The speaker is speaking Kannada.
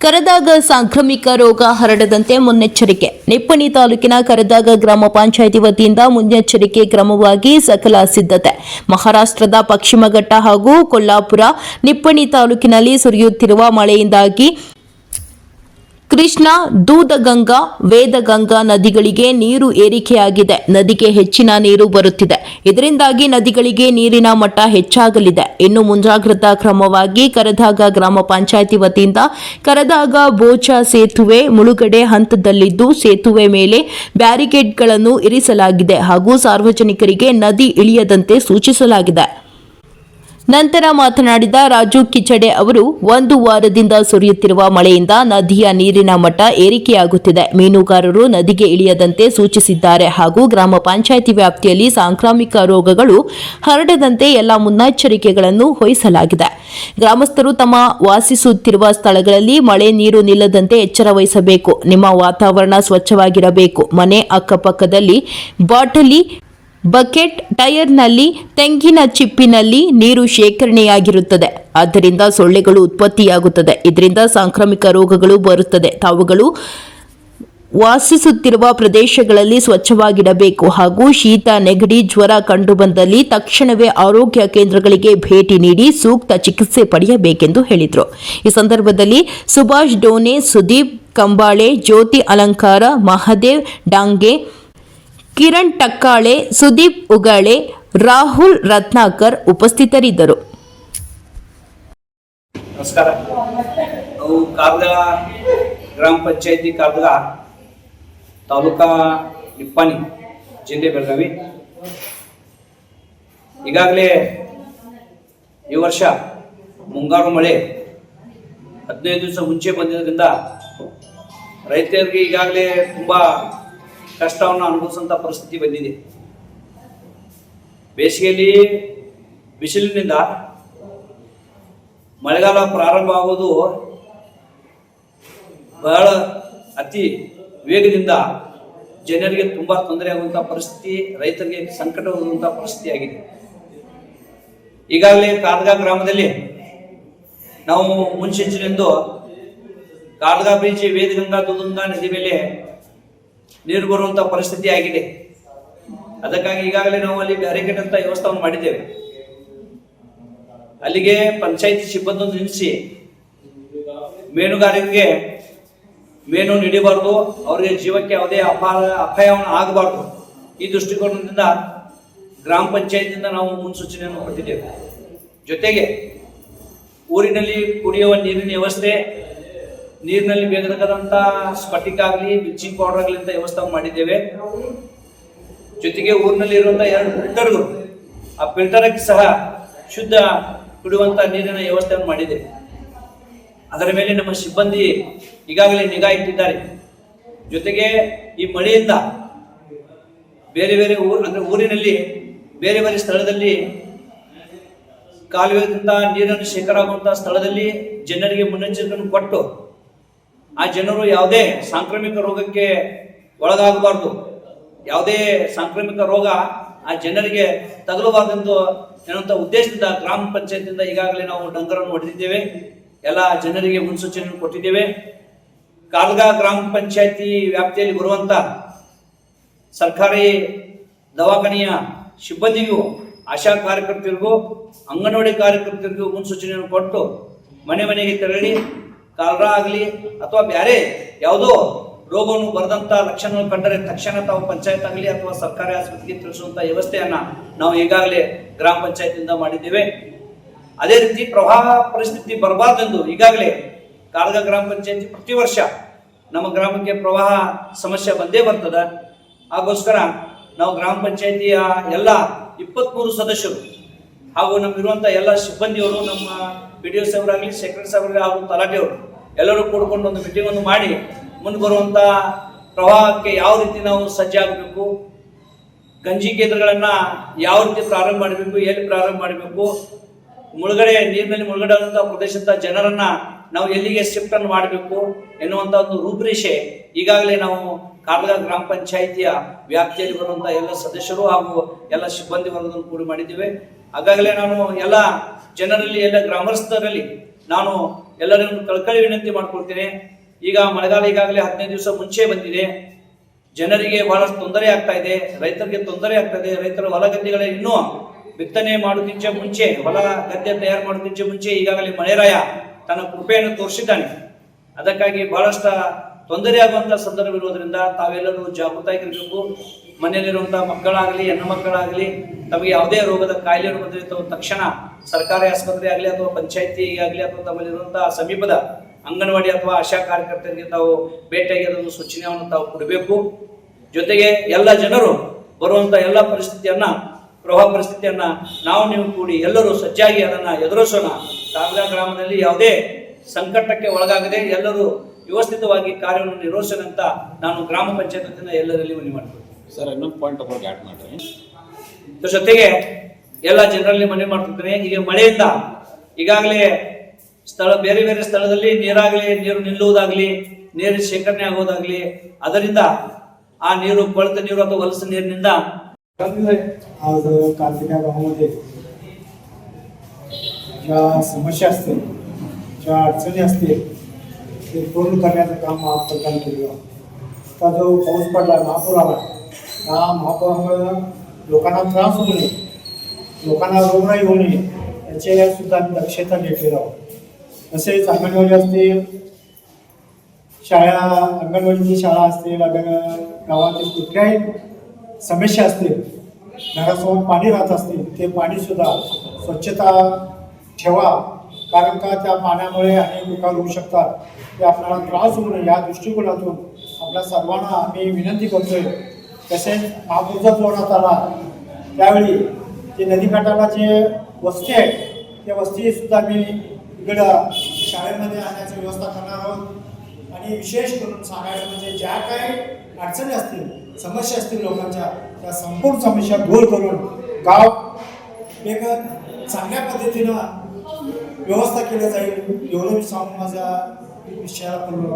ಕರದಾಗ ಸಾಂಕ್ರಾಮಿಕ ರೋಗ ಹರಡದಂತೆ ಮುನ್ನೆಚ್ಚರಿಕೆ. ನಿಪ್ಪಣಿ ತಾಲೂಕಿನ ಕರದಾಗ ಗ್ರಾಮ ಪಂಚಾಯಿತಿ ವತಿಯಿಂದ ಮುನ್ನೆಚ್ಚರಿಕೆ ಕ್ರಮವಾಗಿ ಸಕಲ ಸಿದ್ಧತೆ. ಮಹಾರಾಷ್ಟ್ರದ ಪಶ್ಚಿಮಘಟ್ಟ ಹಾಗೂ ಕೊಲ್ಲಾಪುರ ನಿಪ್ಪಣಿ ತಾಲೂಕಿನಲ್ಲಿ ಸುರಿಯುತ್ತಿರುವ ಮಳೆಯಿಂದಾಗಿ ಕೃಷ್ಣ ದೂದಗಂಗಾ, ವೇದಗಂಗಾ ನದಿಗಳಿಗೆ ನೀರು ಏರಿಕೆಯಾಗಿದೆ. ನದಿಗೆ ಹೆಚ್ಚಿನ ನೀರು ಬರುತ್ತಿದೆ. ಇದರಿಂದಾಗಿ ನದಿಗಳಿಗೆ ನೀರಿನ ಮಟ್ಟ ಹೆಚ್ಚಾಗಲಿದೆ. ಇನ್ನು ಮುಂಜಾಗ್ರತಾ ಕ್ರಮವಾಗಿ ಕರದಾಗ ಗ್ರಾಮ ಪಂಚಾಯಿತಿ ವತಿಯಿಂದ ಕರದಾಗ ಬೋಚ ಸೇತುವೆ ಮುಳುಗಡೆ ಹಂತದಲ್ಲಿದ್ದು, ಸೇತುವೆ ಮೇಲೆ ಬ್ಯಾರಿಕೇಡ್ಗಳನ್ನು ಇರಿಸಲಾಗಿದೆ ಹಾಗೂ ಸಾರ್ವಜನಿಕರಿಗೆ ನದಿ ಇಳಿಯದಂತೆ ಸೂಚಿಸಲಾಗಿದೆ. ನಂತರ ಮಾತನಾಡಿದ ರಾಜು ಕಿಚಡೆ ಅವರು, ಒಂದು ವಾರದಿಂದ ಸುರಿಯುತ್ತಿರುವ ಮಳೆಯಿಂದ ನದಿಯ ನೀರಿನ ಮಟ್ಟ ಏರಿಕೆಯಾಗುತ್ತಿದೆ. ಮೀನುಗಾರರು ನದಿಗೆ ಇಳಿಯದಂತೆ ಸೂಚಿಸಿದ್ದಾರೆ ಹಾಗೂ ಗ್ರಾಮ ಪಂಚಾಯಿತಿ ವ್ಯಾಪ್ತಿಯಲ್ಲಿ ಸಾಂಕ್ರಾಮಿಕ ರೋಗಗಳು ಹರಡದಂತೆ ಎಲ್ಲ ಮುನ್ನೆಚ್ಚರಿಕೆಗಳನ್ನು ವಹಿಸಲಾಗಿದೆ. ಗ್ರಾಮಸ್ಥರು ತಮ್ಮ ವಾಸಿಸುತ್ತಿರುವ ಸ್ಥಳಗಳಲ್ಲಿ ಮಳೆ ನೀರು ನಿಲ್ಲದಂತೆ ಎಚ್ಚರ ವಹಿಸಬೇಕು ನಿಮ್ಮ ವಾತಾವರಣ ಸ್ವಚ್ಛವಾಗಿರಬೇಕು. ಮನೆ ಅಕ್ಕಪಕ್ಕದಲ್ಲಿ ಬಾಟಲಿ ಬಕೆಟ್ ಟೈರ್ನಲ್ಲಿ, ತೆಂಗಿನ ಚಿಪ್ಪಿನಲ್ಲಿ ನೀರು ಶೇಖರಣೆಯಾಗಿರುತ್ತದೆ. ಆದ್ದರಿಂದ ಸೊಳ್ಳೆಗಳು ಉತ್ಪತ್ತಿಯಾಗುತ್ತದೆ. ಇದರಿಂದ ಸಾಂಕ್ರಾಮಿಕ ರೋಗಗಳು ಬರುತ್ತದೆ. ತಾವುಗಳು ವಾಸಿಸುತ್ತಿರುವ ಪ್ರದೇಶಗಳಲ್ಲಿ ಸ್ವಚ್ಛವಾಗಿಡಬೇಕು. ಹಾಗೂ ಶೀತ, ನೆಗಡಿ, ಜ್ವರ ಕಂಡುಬಂದಲ್ಲಿ ತಕ್ಷಣವೇ ಆರೋಗ್ಯ ಕೇಂದ್ರಗಳಿಗೆ ಭೇಟಿ ನೀಡಿ ಸೂಕ್ತ ಚಿಕಿತ್ಸೆ ಪಡೆಯಬೇಕೆಂದು ಹೇಳಿದರು. ಈ ಸಂದರ್ಭದಲ್ಲಿ ಸುಭಾಷ್ ಡೋನೆ, ಸುದೀಪ್ ಕಂಬಾಳೆ, ಜ್ಯೋತಿ ಅಲಂಕಾರ, ಮಹದೇವ್ ಡಾಂಗೆ ಕಿರಣ್ ಟಕ್ಕಾಳೆ, ಸುದೀಪ್ ಉಗಾಳೆ, ರಾಹುಲ್ ರತ್ನಾಕರ್ ಉಪಸ್ಥಿತರಿದ್ದರು. ನಮಸ್ಕಾರ. ನಾವು ಕಾರ್ದ ಗ್ರಾಮ ಪಂಚಾಯತಿ ಕಾರ್ದ ತಾಲೂಕಾ ನಿಪ್ಪಾಣಿ ಜಿಲ್ಲೆ ಬೆಳಗಾವಿ. ಈಗಾಗಲೇ ಈ ವರ್ಷ ಮುಂಗಾರು ಮಳೆ ಹದಿನೈದು ದಿವಸ ಮುಂಚೆ ಬಂದಿದ್ದರಿಂದ ರೈತರಿಗೆ ಈಗಾಗಲೇ ತುಂಬ ಕಷ್ಟವನ್ನು ಅನುಭವಿಸುವಂಥ ಪರಿಸ್ಥಿತಿ ಬಂದಿದೆ. ಬೇಸಿಗೆಯಲ್ಲಿ ಬಿಸಿಲಿನಿಂದ ಮಳೆಗಾಲ ಪ್ರಾರಂಭ ಆಗುವುದು ಬಹಳ ಅತಿ ವೇಗದಿಂದ ಜನರಿಗೆ ತುಂಬ ತೊಂದರೆ ಆಗುವಂಥ ಪರಿಸ್ಥಿತಿ, ರೈತರಿಗೆ ಸಂಕಟವಾಗುವಂಥ ಪರಿಸ್ಥಿತಿ ಆಗಿದೆ. ಈಗಾಗಲೇ ಕಾದಗ ಗ್ರಾಮದಲ್ಲಿ ನಾವು ಮುನ್ಸೂಚನೆಯಂದು ಕಾದಗ ಬೀಚಿ ವೇದಗಂಗಾ ದುದಂಗಾ ನದಿ ಮೇಲೆ ನೀರು ಬರುವಂತ ಪರಿಸ್ಥಿತಿ ಆಗಿದೆ. ಅದಕ್ಕಾಗಿ ಈಗಾಗಲೇ ನಾವು ಅಲ್ಲಿ ಬ್ಯಾರಿಕೇಡ್ ಅಂತ ವ್ಯವಸ್ಥೆಯನ್ನು ಮಾಡಿದ್ದೇವೆ. ಅಲ್ಲಿಗೆ ಪಂಚಾಯಿತಿ ಸಿಬ್ಬಂದಿ ನಿಲ್ಲಿಸಿ ಮೀನುಗಾರರಿಗೆ ಮೀನು ನೀಡಬಾರದು, ಅವರಿಗೆ ಜೀವಕ್ಕೆ ಯಾವುದೇ ಅಪಾಯ ಅಪಾಯವನ್ನು ಆಗಬಾರ್ದು. ಈ ದೃಷ್ಟಿಕೋನದಿಂದ ಗ್ರಾಮ ಪಂಚಾಯತಿಯಿಂದ ನಾವು ಮುನ್ಸೂಚನೆಯನ್ನು ಕೊಟ್ಟಿದ್ದೇವೆ. ಜೊತೆಗೆ ಊರಿನಲ್ಲಿ ಕುಡಿಯುವ ನೀರಿನ ವ್ಯವಸ್ಥೆ ನೀರಿನಲ್ಲಿ ಬೇಕಾದಂಥ ಸ್ಫಟಿಕ ಆಗಲಿ ಬ್ಲೀಚಿಂಗ್ ಪೌಡರ್ ಆಗಲಿ ಅಂತ ವ್ಯವಸ್ಥೆ ಮಾಡಿದ್ದೇವೆ. ಜೊತೆಗೆ ಊರಿನಲ್ಲಿ ಇರುವಂತ ಎರಡು ಫಿಲ್ಟರ್ಗಳು ಆ ಫಿಲ್ಟರ್ಗೆ ಸಹ ಶುದ್ಧ ಕುಡಿಯುವಂತ ನೀರಿನ ವ್ಯವಸ್ಥೆಯನ್ನು ಮಾಡಿದೆ. ಅದರ ಮೇಲೆ ನಮ್ಮ ಸಿಬ್ಬಂದಿ ಈಗಾಗಲೇ ನಿಗಾ ಇಟ್ಟಿದ್ದಾರೆ. ಜೊತೆಗೆ ಈ ಮಳೆಯಿಂದ ಬೇರೆ ಬೇರೆ ಊರು ಅಂದ್ರೆ ಊರಿನಲ್ಲಿ ಬೇರೆ ಬೇರೆ ಸ್ಥಳದಲ್ಲಿ ಕಾಲುವೆಯಿಂದ ನೀರನ್ನು ಶೇಖರ ಆಗುವಂತಹ ಸ್ಥಳದಲ್ಲಿ ಜನರಿಗೆ ಮುನ್ನೆಚ್ಚರಿಕೆಯನ್ನು ಕೊಟ್ಟು ಆ ಜನರು ಯಾವುದೇ ಸಾಂಕ್ರಾಮಿಕ ರೋಗಕ್ಕೆ ಒಳಗಾಗಬಾರ್ದು. ಯಾವುದೇ ಸಾಂಕ್ರಾಮಿಕ ರೋಗ ಆ ಜನರಿಗೆ ತಗಲಬಾರ್ದೆಂದು ಏನಂತ ಉದ್ದೇಶದಿಂದ ಗ್ರಾಮ ಪಂಚಾಯತಿಯಿಂದ ಈಗಾಗಲೇ ನಾವು ಡಂಗರನ್ನು ಹೊಡೆದಿದ್ದೇವೆ. ಎಲ್ಲ ಜನರಿಗೆ ಮುನ್ಸೂಚನೆಯನ್ನು ಕೊಟ್ಟಿದ್ದೇವೆ. ಕಾಲ್ಗ ಗ್ರಾಮ ಪಂಚಾಯತಿ ವ್ಯಾಪ್ತಿಯಲ್ಲಿ ಬರುವಂತ ಸರ್ಕಾರಿ ದವಾಖಾನೆಯ ಸಿಬ್ಬಂದಿಗೂ, ಆಶಾ ಕಾರ್ಯಕರ್ತರಿಗೂ ಅಂಗನವಾಡಿ ಕಾರ್ಯಕರ್ತರಿಗೂ ಮುನ್ಸೂಚನೆಯನ್ನು ಕೊಟ್ಟು ಮನೆ ಮನೆಗೆ ತೆರಳಿ ಕಾಲ್ರಾ ಆಗಲಿ ಅಥವಾ ಬೇರೆ ಯಾವುದೋ ರೋಗವನ್ನು ಬರೆದಂತ ಲಕ್ಷಣ ಕಂಡರೆ ತಕ್ಷಣ ತಾವು ಪಂಚಾಯತ್ ಆಗಲಿ ಅಥವಾ ಸರ್ಕಾರಿ ಆಸ್ಪತ್ರೆಗೆ ತಿಳಿಸುವಂತ ವ್ಯವಸ್ಥೆಯನ್ನ ನಾವು ಈಗಾಗಲೇ ಗ್ರಾಮ ಪಂಚಾಯತಿಯಿಂದ ಮಾಡಿದ್ದೇವೆ. ಅದೇ ರೀತಿ ಪ್ರವಾಹ ಪರಿಸ್ಥಿತಿ ಬರಬಾರ್ದೆಂದು ಈಗಾಗಲೇ ಕಾರಗ ಗ್ರಾಮ ಪಂಚಾಯತಿ ಪ್ರತಿ ವರ್ಷ ನಮ್ಮ ಗ್ರಾಮಕ್ಕೆ ಪ್ರವಾಹ ಸಮಸ್ಯೆ ಬಂದೇ ಬರ್ತದೆ. ಹಾಗೋಸ್ಕರ ನಾವು ಗ್ರಾಮ ಪಂಚಾಯತಿಯ ಎಲ್ಲ ಇಪ್ಪತ್ಮೂರು ಸದಸ್ಯರು ಹಾಗೂ ನಮ್ಮಿರುವಂಥ ಎಲ್ಲ ಸಿಬ್ಬಂದಿಯವರು, ನಮ್ಮ ಪಿ ಡಿ ಒ ಸಾಹೇಬರಾಗಲಿ ಸೆಕ್ರೆಟರಿ ಸಾಹೇಬರಾಗಲಿ ಹಾಗೂ ತಲಾಟಿಯವರು ಎಲ್ಲರೂ ಕೂಡ್ಕೊಂಡು ಒಂದು ಮೀಟಿಂಗ್ ಅನ್ನು ಮಾಡಿ ಮುಂದೆ ಬರುವಂಥ ಪ್ರವಾಹಕ್ಕೆ ಯಾವ ರೀತಿ ನಾವು ಸಜ್ಜಾಗಬೇಕು ಗಂಜಿ ಕೇಂದ್ರಗಳನ್ನ ಯಾವ ರೀತಿ ಪ್ರಾರಂಭ ಮಾಡಬೇಕು, ಎಲ್ಲಿ ಪ್ರಾರಂಭ ಮಾಡಬೇಕು, ಮುಳುಗಡೆ, ನೀರಿನಲ್ಲಿ ಮುಳುಗಡೆ ಆದಂತಹ ಪ್ರದೇಶದ ಜನರನ್ನ ನಾವು ಎಲ್ಲಿಗೆ ಶಿಫ್ಟ್ ಅನ್ನು ಮಾಡಬೇಕು ಎನ್ನುವಂತ ಒಂದು ರೂಪುರೇಷೆ ಈಗಾಗಲೇ ನಾವು ಕಾರ್ಗ ಗ್ರಾಮ ಪಂಚಾಯಿತಿಯ ವ್ಯಾಪ್ತಿಯಲ್ಲಿ ಬರುವಂತಹ ಎಲ್ಲ ಸದಸ್ಯರು ಹಾಗೂ ಎಲ್ಲ ಸಿಬ್ಬಂದಿ ವರ್ಗವನ್ನು ಕೂಡಿ ಮಾಡಿದ್ದೇವೆ. ಹಾಗಾಗಲೇ ನಾನು ಎಲ್ಲ ಜನರಲ್ಲಿ, ಎಲ್ಲ ಗ್ರಾಮಸ್ಥರಲ್ಲಿ ನಾನು ಎಲ್ಲರನ್ನು ಕಳ್ಕಳಿ ವಿನಂತಿ ಮಾಡ್ಕೊಳ್ತೇನೆ. ಈಗ ಮಳೆಗಾಲ ಈಗಾಗಲೇ ಹದಿನೈದು ದಿವಸ ಮುಂಚೆ ಬಂದಿದೆ. ಜನರಿಗೆ ಬಹಳಷ್ಟು ತೊಂದರೆ ಆಗ್ತಾ ಇದೆ. ರೈತರಿಗೆ ತೊಂದರೆ ಆಗ್ತಾ ಇದೆ. ರೈತರ ಹೊಲ ಗದ್ದೆಗಳೇ ಇನ್ನೂ ಬಿತ್ತನೆ ಮಾಡೋದಕ್ಕಿಂತ ಮುಂಚೆ, ಹೊಲ ಗದ್ದೆ ತಯಾರು ಮಾಡೋದಕ್ಕಿಂತ ಮುಂಚೆ ಈಗಾಗಲೇ ಮಳೆರಾಯ ತನ್ನ ಕೃಪೆಯನ್ನು ತೋರಿಸಿದ್ದಾನೆ. ಅದಕ್ಕಾಗಿ ಬಹಳಷ್ಟು ತೊಂದರೆ ಆಗುವಂಥ ಸಂದರ್ಭ ಇರೋದ್ರಿಂದ ತಾವೆಲ್ಲರೂ ಜಾಗೃತಾಗಿರ್ಬೇಕು ಮನೆಯಲ್ಲಿರುವಂತಹ ಮಕ್ಕಳಾಗಲಿ, ಹೆಣ್ಣು ಮಕ್ಕಳಾಗಲಿ ತಮಗೆ ಯಾವುದೇ ರೋಗದ ಕಾಯಿಲೆ ಬಂದರೆ ತಕ್ಷಣ ಸರ್ಕಾರಿ ಆಸ್ಪತ್ರೆ ಆಗಲಿ ಅಥವಾ ಪಂಚಾಯತಿ ಆಗಲಿ ಅಥವಾ ತಮ್ಮಲ್ಲಿರುವಂತಹ ಸಮೀಪದ ಅಂಗನವಾಡಿ ಅಥವಾ ಆಶಾ ಕಾರ್ಯಕರ್ತರಿಗೆ ತಾವು ಭೇಟಿಯಾಗಿ ಅದನ್ನು ಸೂಚನೆಯನ್ನು ತಾವು ಕೊಡಬೇಕು. ಜೊತೆಗೆ ಎಲ್ಲ ಜನರು ಬರುವಂತ ಎಲ್ಲ ಪರಿಸ್ಥಿತಿಯನ್ನ, ಪ್ರವಾಹ ಪರಿಸ್ಥಿತಿಯನ್ನ ನಾವು ನೀವು ಕೂಡಿ ಎಲ್ಲರೂ ಸಜ್ಜಾಗಿ ಅದನ್ನ ಎದುರಿಸೋಣ. ಕಾಗದ ಗ್ರಾಮದಲ್ಲಿ ಯಾವುದೇ ಸಂಕಟಕ್ಕೆ ಒಳಗಾಗದೆ ಎಲ್ಲರೂ ವ್ಯವಸ್ಥಿತವಾಗಿ ಕಾರ್ಯವನ್ನು ನಿರ್ವಹಿಸೋಣ ಅಂತ ನಾನು ಗ್ರಾಮ ಪಂಚಾಯತ್ ವತಿಯಿಂದ ಎಲ್ಲರಲ್ಲಿ ಮನವಿ ಮಾಡ್ತೀನಿ ಸರ್ ಇನ್ನೊಂದು ಪಾಯಿಂಟ್ ಅಪ್ರೋಚ್ ಆ್ಯಡ್ ಮಾಡಿರಿ ಇದ್ರ ಜೊತೆಗೆ ಎಲ್ಲ ಜನರಲ್ಲಿ ಮನವಿ ಮಾಡ್ತಿರ್ತೇನೆ ಈಗ ಮಳೆಯಿಂದ ಈಗಾಗಲೇ ಸ್ಥಳ ಬೇರೆ ಬೇರೆ ಸ್ಥಳದಲ್ಲಿ ನೀರಾಗಲಿ ನೀರು ನಿಲ್ಲುವುದಾಗಲಿ ನೀರು ಶೇಖರಣೆ ಆಗೋದಾಗ್ಲಿ ಅದರಿಂದ ಆ ನೀರು ಕೊಳೆತ ನೀರು ಅಥವಾ ಹೊಲಸು ನೀರಿನಿಂದ आज कार्तिका गावामध्ये ज्या समस्या असतील ज्या अडचणी असतील ते पूर्ण करण्याचं काम महाप्रधान केलं आता जो पाऊस पडला महापूर आला त्या महापुरामुळे लोकांना त्रास होऊ नये. लोकांना रोगराई होऊ नये. याचे सुद्धा आम्ही दक्षता घेतलेलो आहोत तसेच अंगणवाडी असतील शाळा अंगणवाडीची शाळा असतील अंगण गावातील कुठल्याही समस्या असतील घरासमोर पाणी राहत असतील ते पाणीसुद्धा स्वच्छता ठेवा. कारण का त्या पाण्यामुळे अनेक विकार होऊ शकतात? ते आपल्याला त्रास होऊ नये या दृष्टिकोनातून. आपल्या सर्वांना आम्ही विनंती करतोय. तसेच महापूरचा जोरात आला. त्यावेळी ते नदीकाठाला जे वस्ती आहेत त्या वस्ती सुद्धा आम्ही इकडं शाळेमध्ये आणण्याची व्यवस्था करणार आहोत. आणि विशेष करून सांगायचं म्हणजे ज्या काही अडचणी असतील समस्या असतील लोकांच्या त्या संपूर्ण समस्या दूर करून गाव एक चांगल्या पद्धतीनं व्यवस्था केली जाईल एवढं मी सांगून माझ्या विषयाला पूर्ण